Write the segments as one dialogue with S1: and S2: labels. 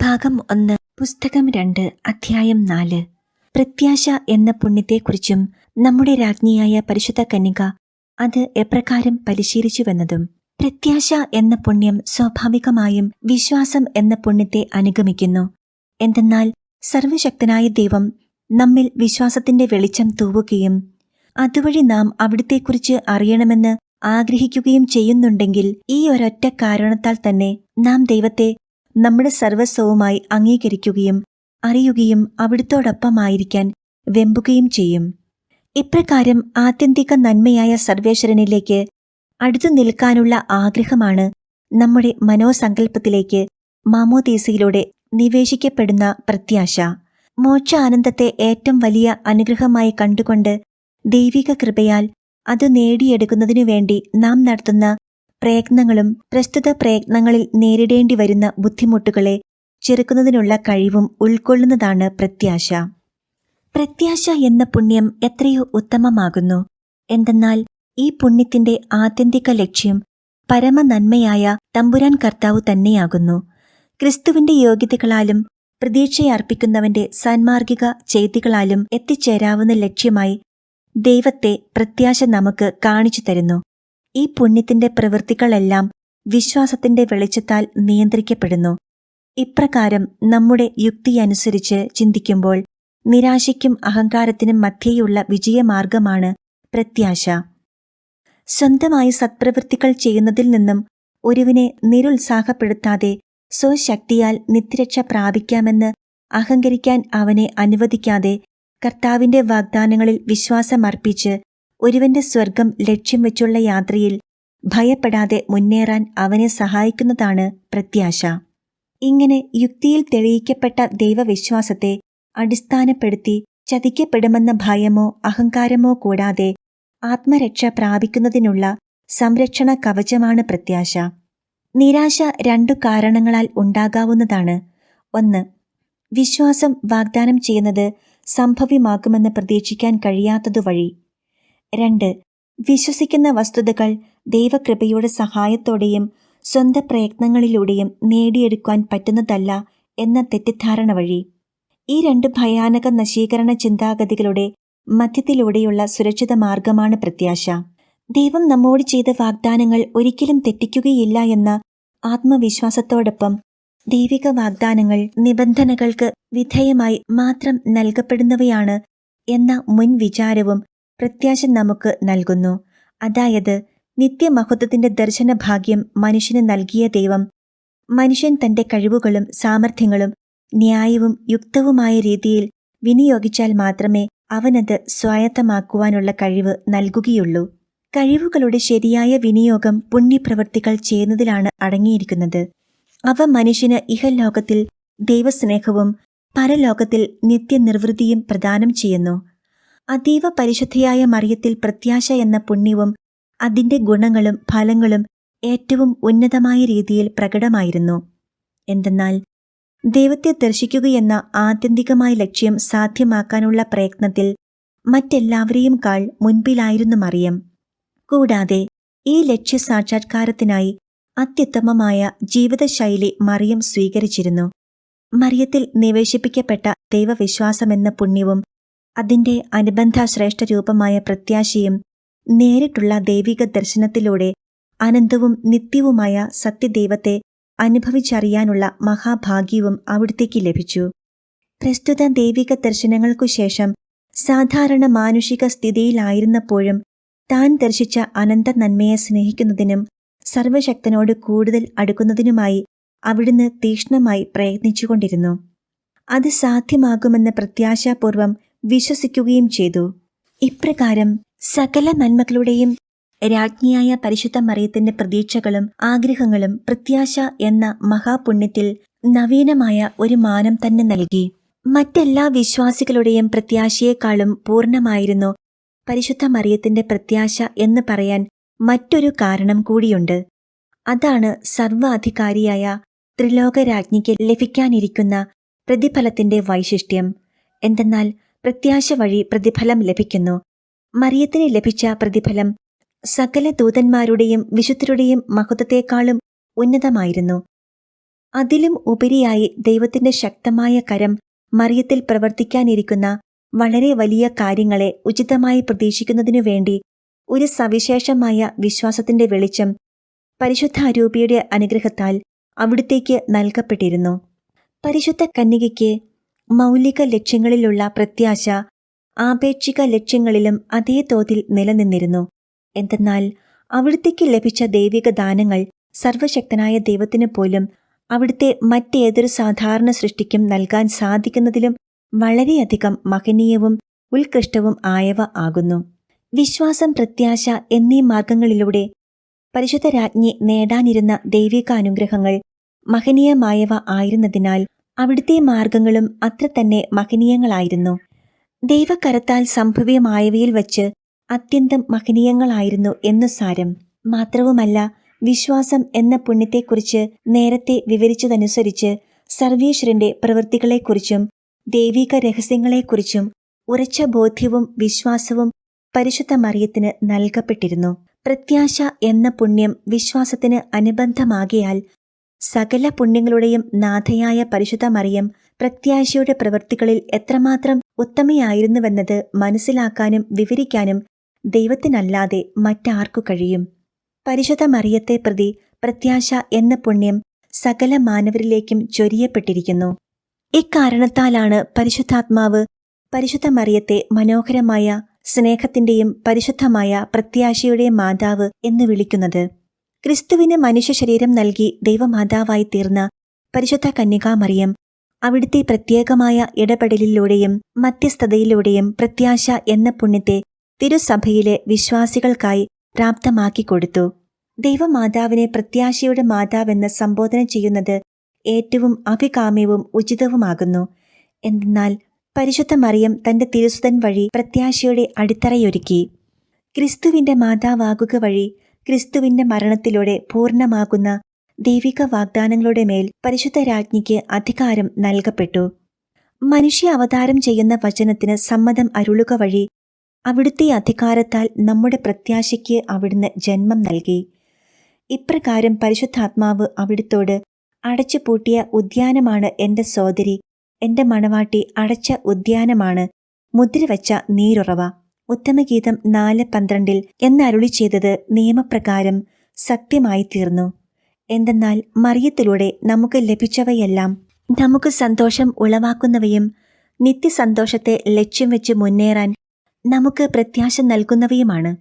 S1: ഭാഗം ഒന്ന് പുസ്തകം രണ്ട് അധ്യായം നാല്. പ്രത്യാശ എന്ന പുണ്യത്തെക്കുറിച്ചും നമ്മുടെ രാജ്ഞിയായ പരിശുദ്ധ കന്യക അത് എപ്രകാരം പരിശീലിച്ചുവെന്നതും പ്രത്യാശ എന്ന പുണ്യം സ്വാഭാവികമായും വിശ്വാസം എന്ന പുണ്യത്തെ അനുഗമിക്കുന്നു. എന്തെന്നാൽ സർവശക്തനായ ദൈവം നമ്മിൽ വിശ്വാസത്തിന്റെ വെളിച്ചം തൂവുകയും അതുവഴി നാം അവിടത്തെക്കുറിച്ച് അറിയണമെന്ന് ആഗ്രഹിക്കുകയും ചെയ്യുന്നുണ്ടെങ്കിൽ ഈ ഒരൊറ്റ കാരണത്താൽ തന്നെ നാം ദൈവത്തെ നമ്മുടെ സർവസ്വവുമായി അംഗീകരിക്കുകയും അറിയുകയും അവിടുത്തോടൊപ്പമായിരിക്കാൻ വെമ്പുകയും ചെയ്യും. ഇപ്രകാരം ആത്യന്തിക നന്മയായ സർവേശ്വരനിലേക്ക് അടുത്തു നിൽക്കാനുള്ള ആഗ്രഹമാണ് നമ്മുടെ മനോസങ്കല്പത്തിലേക്ക് മാമോദീസയിലൂടെ നിവേശിക്കപ്പെടുന്ന പ്രത്യാശ. മോക്ഷ ആനന്ദത്തെ ഏറ്റവും വലിയ അനുഗ്രഹമായി കണ്ടുകൊണ്ട് ദൈവിക കൃപയാൽ അത് നേടിയെടുക്കുന്നതിനു വേണ്ടി നാം നടത്തുന്ന പ്രയത്നങ്ങളും പ്രസ്തുത പ്രയത്നങ്ങളിൽ നേരിടേണ്ടി വരുന്ന ബുദ്ധിമുട്ടുകളെ ചെറുക്കുന്നതിനുള്ള കഴിവും ഉൾക്കൊള്ളുന്നതാണ് പ്രത്യാശ. പ്രത്യാശ എന്ന പുണ്യം എത്രയോ ഉത്തമമാകുന്നു. എന്തെന്നാൽ ഈ പുണ്യത്തിന്റെ ആത്യന്തിക ലക്ഷ്യം പരമ നന്മയായ തമ്പുരാൻ കർത്താവ് തന്നെയാകുന്നു. ക്രിസ്തുവിന്റെ യോഗ്യതകളാലും പ്രതീക്ഷയർപ്പിക്കുന്നവന്റെ സാൻമാർഗിക ചെയ്തികളാലും എത്തിച്ചേരാവുന്ന ലക്ഷ്യമായി ദൈവത്തെ പ്രത്യാശ നമുക്ക് കാണിച്ചു തരുന്നു. ഈ പുണ്യത്തിന്റെ പ്രവൃത്തികളെല്ലാം വിശ്വാസത്തിന്റെ വെളിച്ചത്താൽ നിയന്ത്രിക്കപ്പെടുന്നു. ഇപ്രകാരം നമ്മുടെ യുക്തിയനുസരിച്ച് ചിന്തിക്കുമ്പോൾ നിരാശയ്ക്കും അഹങ്കാരത്തിനും മധ്യേയുള്ള വിജയമാർഗമാണ് പ്രത്യാശ. സ്വന്തമായി സത്പ്രവൃത്തികൾ ചെയ്യുന്നതിൽ നിന്നും ഒരുവിനെ നിരുത്സാഹപ്പെടുത്താതെ സ്വശക്തിയാൽ നിത്യരക്ഷ പ്രാപിക്കാമെന്ന് അഹങ്കരിക്കാൻ അവനെ അനുവദിക്കാതെ കർത്താവിന്റെ വാഗ്ദാനങ്ങളിൽ വിശ്വാസമർപ്പിച്ച് ഒരുവന്റെ സ്വർഗം ലക്ഷ്യം വെച്ചുള്ള യാത്രയിൽ ഭയപ്പെടാതെ മുന്നേറാൻ അവനെ സഹായിക്കുന്നതാണ് പ്രത്യാശ. ഇങ്ങനെ യുക്തിയിൽ തെളിയിക്കപ്പെട്ട ദൈവവിശ്വാസത്തെ അടിസ്ഥാനപ്പെടുത്തി ചതിക്കപ്പെടുമെന്ന ഭയമോ അഹങ്കാരമോ കൂടാതെ ആത്മരക്ഷ പ്രാപിക്കുന്നതിനുള്ള സംരക്ഷണ കവചമാണ് പ്രത്യാശ. നിരാശ രണ്ടു കാരണങ്ങളാൽ ഉണ്ടാകാവുന്നതാണ്. ഒന്ന് വിശ്വാസം വാഗ്ദാനം ചെയ്യുന്നത് സംഭവ്യമാക്കുമെന്ന് പ്രതീക്ഷിക്കാൻ കഴിയാത്തതുവഴി. രണ്ട്. വിശ്വസിക്കുന്ന വസ്തുതകൾ ദൈവകൃപയുടെ സഹായത്തോടെയും സ്വന്തം പ്രയത്നങ്ങളിലൂടെയും നേടിയെടുക്കാൻ പറ്റുന്നതല്ല എന്ന തെറ്റിദ്ധാരണ വഴി. ഈ രണ്ട് ഭയാനക നശീകരണ ചിന്താഗതികളുടെ മധ്യത്തിലൂടെയുള്ള സുരക്ഷിത മാർഗമാണ് പ്രത്യാശ. ദൈവം നമ്മോട് ചെയ്ത വാഗ്ദാനങ്ങൾ ഒരിക്കലും തെറ്റിക്കുകയില്ല എന്ന ആത്മവിശ്വാസത്തോടൊപ്പം ദൈവിക വാഗ്ദാനങ്ങൾ നിബന്ധനകൾക്ക് വിധേയമായി മാത്രം നൽകപ്പെടുന്നവയാണ് എന്ന മുൻ വിചാരവും പ്രത്യാശ നമുക്ക് നൽകുന്നു. അതായത് നിത്യമഹത്വത്തിന്റെ ദർശനഭാഗ്യം മനുഷ്യന് നൽകിയ ദൈവം മനുഷ്യൻ തന്റെ കഴിവുകളും സാമർഥ്യങ്ങളും ന്യായവും യുക്തവുമായ രീതിയിൽ വിനിയോഗിച്ചാൽ മാത്രമേ അവനത് സ്വായത്തമാക്കുവാനുള്ള കഴിവ് നൽകുകയുള്ളൂ. കഴിവുകളുടെ ശരിയായ വിനിയോഗം പുണ്യപ്രവൃത്തികൾ ചെയ്യുന്നതിലാണ് അടങ്ങിയിരിക്കുന്നത്. അവ മനുഷ്യന് ഇഹലോകത്തിൽ ദൈവസ്നേഹവും പരലോകത്തിൽ നിത്യനിർവൃതിയും പ്രദാനം ചെയ്യുന്നു. അതീവ പരിശുദ്ധയായ മറിയത്തിൽ പ്രത്യാശ എന്ന പുണ്യവും അതിന്റെ ഗുണങ്ങളും ഫലങ്ങളും ഏറ്റവും ഉന്നതമായ രീതിയിൽ പ്രകടമായിരുന്നു. എന്തെന്നാൽ ദൈവത്തെ ദർശിക്കുകയെന്ന ആത്യന്തികമായ ലക്ഷ്യം സാധ്യമാക്കാനുള്ള പ്രയത്നത്തിൽ മറ്റെല്ലാവരെയും കാൾ മുൻപിലായിരുന്നു മറിയം. കൂടാതെ ഈ ലക്ഷ്യ സാക്ഷാത്കാരത്തിനായി അത്യുത്തമമായ ജീവിതശൈലി മറിയം സ്വീകരിച്ചിരുന്നു. മറിയത്തിൽ നിവേശിപ്പിക്കപ്പെട്ട ദൈവവിശ്വാസമെന്ന പുണ്യവും അതിന്റെ അനുബന്ധ ശ്രേഷ്ഠ രൂപമായ പ്രത്യാശയും നേരിട്ടുള്ള ദൈവിക ദർശനത്തിലൂടെ അനന്തവും നിത്യവുമായ സത്യദൈവത്തെ അനുഭവിച്ചറിയാനുള്ള മഹാഭാഗ്യവും അവിടത്തേക്ക് ലഭിച്ചു. പ്രസ്തുത ദൈവിക ദർശനങ്ങൾക്കു ശേഷം സാധാരണ മാനുഷിക സ്ഥിതിയിലായിരുന്നപ്പോഴും താൻ ദർശിച്ച അനന്ത നന്മയെ സ്നേഹിക്കുന്നതിനും സർവശക്തനോട് കൂടുതൽ അടുക്കുന്നതിനുമായി അവിടുന്ന് തീക്ഷ്ണമായി പ്രയത്നിച്ചുകൊണ്ടിരുന്നു. അത് സാധ്യമാകുമെന്ന് പ്രത്യാശാപൂർവം വിശ്വസിക്കുകയും ചെയ്തു. ഇപ്രകാരം സകല നന്മകളുടെയും രാജ്ഞിയായ പരിശുദ്ധ മറിയത്തിന്റെ പ്രതീക്ഷകളും ആഗ്രഹങ്ങളും പ്രത്യാശ എന്ന മഹാപുണ്യത്തിൽ നവീനമായ ഒരു മാനം തന്നെ നൽകി. മറ്റെല്ലാ വിശ്വാസികളുടെയും പ്രത്യാശയെക്കാളും പൂർണമായിരുന്നു പരിശുദ്ധ മറിയത്തിന്റെ പ്രത്യാശ എന്ന് പറയാൻ മറ്റൊരു കാരണം കൂടിയുണ്ട്. അതാണ് സർവാധികാരിയായ ത്രിലോകരാജ്ഞിക്ക് ലഭിക്കാനിരിക്കുന്ന പ്രതിഫലത്തിന്റെ വൈശിഷ്ട്യം. എന്തെന്നാൽ പ്രത്യാശ വഴി പ്രതിഫലം ലഭിക്കുന്നു. മറിയത്തിന് ലഭിച്ച പ്രതിഫലം സകല ദൂതന്മാരുടെയും വിശുദ്ധരുടെയും മഹത്വത്തെക്കാളും ഉന്നതമായിരുന്നു. അതിലും ഉപരിയായി ദൈവത്തിന്റെ ശക്തമായ കരം മറിയത്തിൽ പ്രവർത്തിക്കാനിരിക്കുന്ന വളരെ വലിയ കാര്യങ്ങളെ ഉചിതമായി പ്രതീക്ഷിക്കുന്നതിനു വേണ്ടി ഒരു സവിശേഷമായ വിശ്വാസത്തിന്റെ വെളിച്ചം പരിശുദ്ധാരൂപിയുടെ അനുഗ്രഹത്താൽ അവിടുത്തേക്ക് നൽകപ്പെട്ടിരുന്നു. പരിശുദ്ധ കന്യകയ്ക്ക് മൗലിക ലക്ഷ്യങ്ങളിലുള്ള പ്രത്യാശ ആപേക്ഷിക ലക്ഷ്യങ്ങളിലും അതേ തോതിൽ നിലനിന്നിരുന്നു. എന്തെന്നാൽ അവിടുത്തേക്ക് ലഭിച്ച ദൈവിക ദാനങ്ങൾ സർവശക്തനായ ദൈവത്തിന് പോലും അവിടുത്തെ മറ്റേതൊരു സാധാരണ സൃഷ്ടിക്കും നൽകാൻ സാധിക്കുന്നതിലും വളരെയധികം മഹനീയവും ഉത്കൃഷ്ടവും ആയവ ആകുന്നു. വിശ്വാസം പ്രത്യാശ എന്നീ മാർഗങ്ങളിലൂടെ പരിശുദ്ധ രാജ്ഞി നേടാനിരുന്ന ദൈവിക അനുഗ്രഹങ്ങൾ മഹനീയമായവ ആയിരുന്നതിനാൽ അവിടുത്തെ മാർഗങ്ങളും അത്ര തന്നെ മഹനീയങ്ങളായിരുന്നു. ദൈവകരത്താൽ സംഭവ്യമായവയിൽ വച്ച് അത്യന്തം മഹനീയങ്ങളായിരുന്നു എന്നു സാരം. മാത്രവുമല്ല വിശ്വാസം എന്ന പുണ്യത്തെക്കുറിച്ച് നേരത്തെ വിവരിച്ചതനുസരിച്ച് സർവീശ്വരന്റെ പ്രവൃത്തികളെക്കുറിച്ചും ദൈവിക രഹസ്യങ്ങളെക്കുറിച്ചും ഉറച്ച ബോധ്യവും വിശ്വാസവും പരിശുദ്ധ മറിയത്തിന് നൽകപ്പെട്ടിരുന്നു. പ്രത്യാശ എന്ന പുണ്യം വിശ്വാസത്തിന് അനുബന്ധമാകിയാൽ സകല പുണ്യങ്ങളുടെയും നാഥയായ പരിശുദ്ധ മറിയം പ്രത്യാശയുടെ പ്രവൃത്തികളിൽ എത്രമാത്രം ഉത്തമയായിരുന്നുവെന്നത് മനസ്സിലാക്കാനും വിവരിക്കാനും ദൈവത്തിനല്ലാതെ മറ്റാർക്കു കഴിയും. പരിശുദ്ധ മറിയത്തെ പ്രതി പ്രത്യാശ എന്ന പുണ്യം സകല മാനവരിലേക്കും ചൊരിയപ്പെട്ടിരിക്കുന്നു. ഇക്കാരണത്താലാണ് പരിശുദ്ധാത്മാവ് പരിശുദ്ധ മറിയത്തെ മനോഹരമായ സ്നേഹത്തിന്റെയും പരിശുദ്ധമായ പ്രത്യാശയുടെയും മാതാവ് എന്ന് വിളിക്കുന്നത്. ക്രിസ്തുവിന് മനുഷ്യ ശരീരം നൽകി ദൈവമാതാവായി തീർന്ന പരിശുദ്ധ കന്യകാമറിയം അവിടുത്തെ പ്രത്യേകമായ ഇടപെടലിലൂടെയും മധ്യസ്ഥതയിലൂടെയും പ്രത്യാശ എന്ന പുണ്യത്തെ തിരുസഭയിലെ വിശ്വാസികൾക്കായി പ്രാപ്തമാക്കിക്കൊടുത്തു ദൈവമാതാവിനെ പ്രത്യാശയുടെ മാതാവെന്ന് സംബോധന ചെയ്യുന്നത് ഏറ്റവും അഭികാമ്യവും ഉചിതവുമാകുന്നു. എന്നാൽ പരിശുദ്ധ മറിയം തന്റെ തിരുസുതൻ വഴി പ്രത്യാശയുടെ അടിത്തറയൊരുക്കി. ക്രിസ്തുവിന്റെ മാതാവാകുക വഴി ക്രിസ്തുവിന്റെ മരണത്തിലൂടെ പൂർണമാകുന്ന ദൈവിക വാഗ്ദാനങ്ങളുടെ മേൽ പരിശുദ്ധ രാജ്ഞിക്ക് അധികാരം നൽകപ്പെട്ടു. മനുഷ്യ അവതാരം ചെയ്യുന്ന വചനത്തിന് സമ്മതം അരുളുക വഴി അവിടുത്തെ അധികാരത്താൽ നമ്മുടെ പ്രത്യാശയ്ക്ക് അവിടുന്ന് ജന്മം നൽകി. ഇപ്രകാരം പരിശുദ്ധാത്മാവ് അവിടുത്തോട് അടച്ചുപൂട്ടിയ ഉദ്യാനമാണ് എന്റെ സോദരി എന്റെ മണവാട്ടി അടച്ച ഉദ്യാനമാണ് മുദ്രവച്ച നീരുറവ. ഉത്തമഗീതം നാല് പന്ത്രണ്ടിൽ എന്നരുളി ചെയ്തത് നിയമപ്രകാരം സത്യമായി തീർന്നു. എന്തെന്നാൽ മറിയത്തിലൂടെ നമുക്ക് ലഭിച്ചവയെല്ലാം നമുക്ക് സന്തോഷം ഉളവാക്കുന്നവയും നിത്യസന്തോഷത്തെ ലക്ഷ്യം വെച്ച് മുന്നേറാൻ നമുക്ക് പ്രത്യാശ നൽകുന്നവയുമാണ്.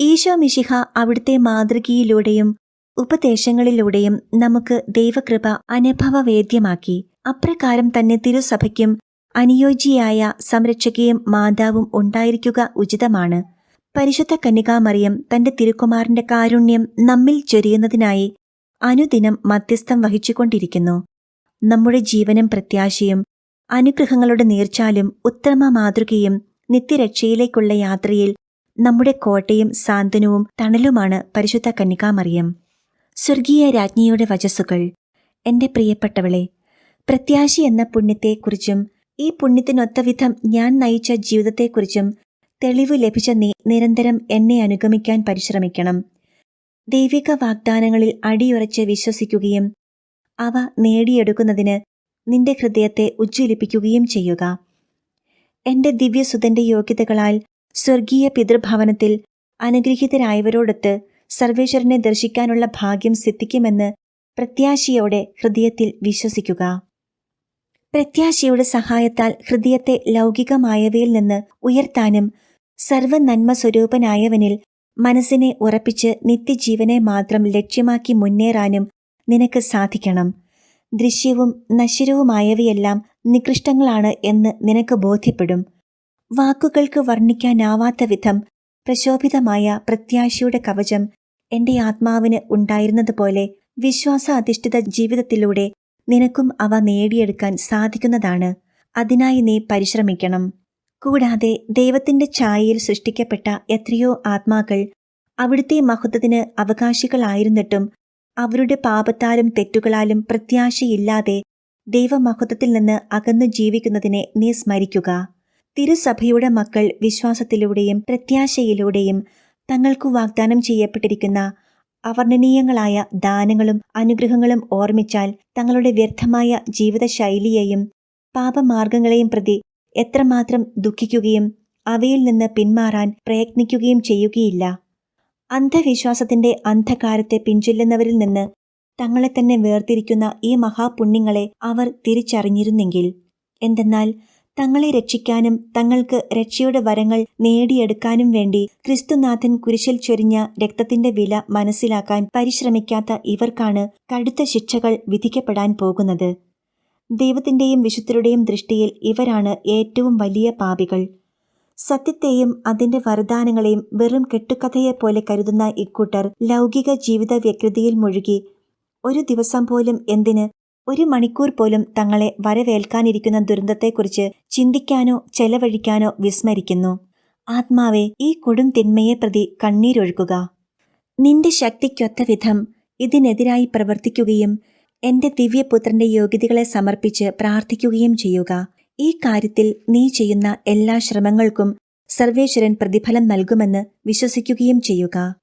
S1: ഈശോ മിശിഹ അവിടുത്തെ മാതൃകയിലൂടെയും ഉപദേശങ്ങളിലൂടെയും നമുക്ക് ദൈവകൃപ അനുഭവവേദ്യമാക്കി. അപ്രകാരം തന്നെ തിരുസഭയ്ക്കും അനുയോജ്യയായ സംരക്ഷകയും മാതാവും ഉണ്ടായിരിക്കുക ഉചിതമാണ്. പരിശുദ്ധ കന്യകാമറിയം തന്റെ തിരുക്കുമാറിന്റെ കാരുണ്യം നമ്മിൽ ചൊരിയുന്നതിനായി അനുദിനം മധ്യസ്ഥം വഹിച്ചുകൊണ്ടിരിക്കുന്നു. നമ്മുടെ ജീവനും പ്രത്യാശയും അനുഗ്രഹങ്ങളുടെ നീർച്ചാലും ഉത്തമ മാതൃകയും നിത്യരക്ഷയിലേക്കുള്ള യാത്രയിൽ നമ്മുടെ കോട്ടയും സാന്ത്വനവും തണലുമാണ് പരിശുദ്ധ കന്യകാമറിയം സ്വർഗീയ രാജ്ഞിയുടെ വചസ്സുകൾ. എന്റെ പ്രിയപ്പെട്ടവളെ പ്രത്യാശി എന്ന പുണ്യത്തെക്കുറിച്ചും ഈ പുണ്യത്തിനൊത്തവിധം ഞാൻ നയിച്ച ജീവിതത്തെക്കുറിച്ചും തെളിവ് ലഭിച്ച നീ നിരന്തരം എന്നെ അനുഗമിക്കാൻ പരിശ്രമിക്കണം. ദൈവിക വാഗ്ദാനങ്ങളിൽ അടിയുറച്ച് വിശ്വസിക്കുകയും അവ നേടിയെടുക്കുന്നതിന് നിന്റെ ഹൃദയത്തെ ഉജ്ജ്വലിപ്പിക്കുകയും ചെയ്യുക. എന്റെ ദിവ്യസുതന്റെ യോഗ്യതകളാൽ സ്വർഗീയ പിതൃഭവനത്തിൽ അനുഗ്രഹീതരായവരോടൊത്ത് സർവേശ്വരനെ ദർശിക്കാനുള്ള ഭാഗ്യം സിദ്ധിക്കുമെന്ന് പ്രത്യാശയോടെ ഹൃദയത്തിൽ വിശ്വസിക്കുക. പ്രത്യാശയുടെ സഹായത്താൽ ഹൃദയത്തെ ലൗകികമായവയിൽ നിന്ന് ഉയർത്താനും സർവ നന്മ സ്വരൂപനായവനിൽ മനസ്സിനെ ഉറപ്പിച്ച് നിത്യജീവനെ മാത്രം ലക്ഷ്യമാക്കി മുന്നേറാനും നിനക്ക് സാധിക്കണം. ദൃശ്യവും നശ്വരവുമായവയെല്ലാം നികൃഷ്ടങ്ങളാണ് എന്ന് നിനക്ക് ബോധ്യപ്പെടും. വാക്കുകൾക്ക് വർണിക്കാനാവാത്ത വിധം പ്രശോഭിതമായ പ്രത്യാശയുടെ കവചം എന്റെ ആത്മാവിന് ഉണ്ടായിരുന്നതുപോലെ വിശ്വാസ അധിഷ്ഠിത ജീവിതത്തിലൂടെ നിനക്കും അവ നേടിയെടുക്കാൻ സാധിക്കുന്നതാണ്. അതിനായി നീ പരിശ്രമിക്കണം. കൂടാതെ ദൈവത്തിന്റെ ഛായയിൽ സൃഷ്ടിക്കപ്പെട്ട എത്രയോ ആത്മാക്കൾ അവിടുത്തെ മഹത്വത്തിന് അവകാശികളായിരുന്നിട്ടും അവരുടെ പാപത്താലും തെറ്റുകളാലും പ്രത്യാശയില്ലാതെ ദൈവമഹത്വത്തിൽ നിന്ന് അകന്നു ജീവിക്കുന്നതിനെ നീ സ്മരിക്കുക. തിരുസഭയുടെ മക്കൾ വിശ്വാസത്തിലൂടെയും പ്രത്യാശയിലൂടെയും തങ്ങൾക്കു വാഗ്ദാനം ചെയ്യപ്പെട്ടിരിക്കുന്ന അവർണനീയങ്ങളായ ദാനങ്ങളും അനുഗ്രഹങ്ങളും ഓർമ്മിച്ചാൽ തങ്ങളുടെ വ്യർത്ഥമായ ജീവിതശൈലിയെയും പാപമാർഗങ്ങളെയും പ്രതി എത്രമാത്രം ദുഃഖിക്കുകയും അവയിൽ നിന്ന് പിന്മാറാൻ പ്രയത്നിക്കുകയും ചെയ്യുകയില്ല. അന്ധവിശ്വാസത്തിന്റെ അന്ധകാരത്തെ പിഞ്ചൊല്ലുന്നവരിൽ നിന്ന് തങ്ങളെ തന്നെ വേർതിരിക്കുന്ന ഈ മഹാപുണ്യങ്ങളെ അവർ തിരിച്ചറിഞ്ഞിരുന്നെങ്കിൽ എന്തെന്നാൽ തങ്ങളെ രക്ഷിക്കാനും തങ്ങൾക്ക് രക്ഷയുടെ വരങ്ങൾ നേടിയെടുക്കാനും വേണ്ടി ക്രിസ്തുനാഥൻ കുരിശിൽ ചൊരിഞ്ഞ രക്തത്തിന്റെ വില മനസ്സിലാക്കാൻ പരിശ്രമിക്കാത്ത ഇവർക്കാണ് കടുത്ത ശിക്ഷകൾ വിധിക്കപ്പെടാൻ പോകുന്നത്. ദൈവത്തിന്റെയും വിശുദ്ധരുടെയും ദൃഷ്ടിയിൽ ഇവരാണ് ഏറ്റവും വലിയ പാപികൾ. സത്യത്തെയും അതിന്റെ വരദാനങ്ങളെയും വെറും കെട്ടുകഥയെപ്പോലെ കരുതുന്ന ഇക്കൂട്ടർ ലൗകിക ജീവിത വ്യഗ്രതയിൽ മുഴുകി ഒരു ദിവസം പോലും എന്തിന് ഒരു മണിക്കൂർ പോലും തങ്ങളെ വരവേൽക്കാനിരിക്കുന്ന ദുരന്തത്തെക്കുറിച്ച് ചിന്തിക്കാനോ ചെലവഴിക്കാനോ വിസ്മരിക്കുന്നു. ആത്മാവെ ഈ കൊടും തിന്മയെ പ്രതി കണ്ണീരൊഴുക്കുക. നിന്റെ ശക്തിക്കൊത്ത വിധം ഇതിനെതിരായി പ്രവർത്തിക്കുകയും എന്റെ ദിവ്യപുത്രന്റെ യോഗ്യതകളെ സമർപ്പിച്ച് പ്രാർത്ഥിക്കുകയും ചെയ്യുക. ഈ കാര്യത്തിൽ നീ ചെയ്യുന്ന എല്ലാ ശ്രമങ്ങൾക്കും സർവേശ്വരൻ പ്രതിഫലം നൽകുമെന്ന് വിശ്വസിക്കുകയും ചെയ്യുക.